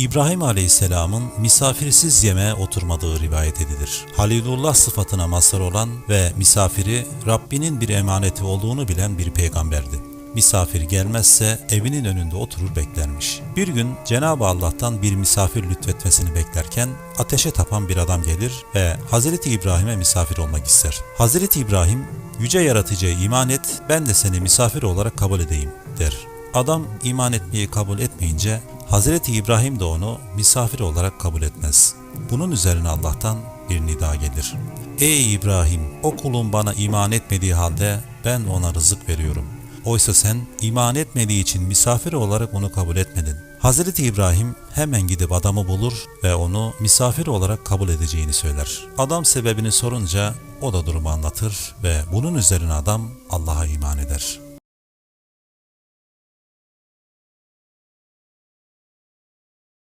İbrahim Aleyhisselam'ın misafirsiz yemeğe oturmadığı rivayet edilir. Halilullah sıfatına mazhar olan ve misafiri Rabbinin bir emaneti olduğunu bilen bir peygamberdi. Misafir gelmezse evinin önünde oturur beklermiş. Bir gün Cenab-ı Allah'tan bir misafir lütfetmesini beklerken ateşe tapan bir adam gelir ve Hazreti İbrahim'e misafir olmak ister. Hazreti İbrahim, yüce yaratıcıya iman et, ben de seni misafir olarak kabul edeyim der. Adam iman etmeyi kabul etmeyince Hazreti İbrahim de onu misafir olarak kabul etmez. Bunun üzerine Allah'tan bir nida gelir. Ey İbrahim, o kulun bana iman etmediği halde ben ona rızık veriyorum. Oysa sen iman etmediği için misafir olarak onu kabul etmedin. Hazreti İbrahim hemen gidip adamı bulur ve onu misafir olarak kabul edeceğini söyler. Adam sebebini sorunca o da durumu anlatır ve bunun üzerine adam Allah'a iman eder.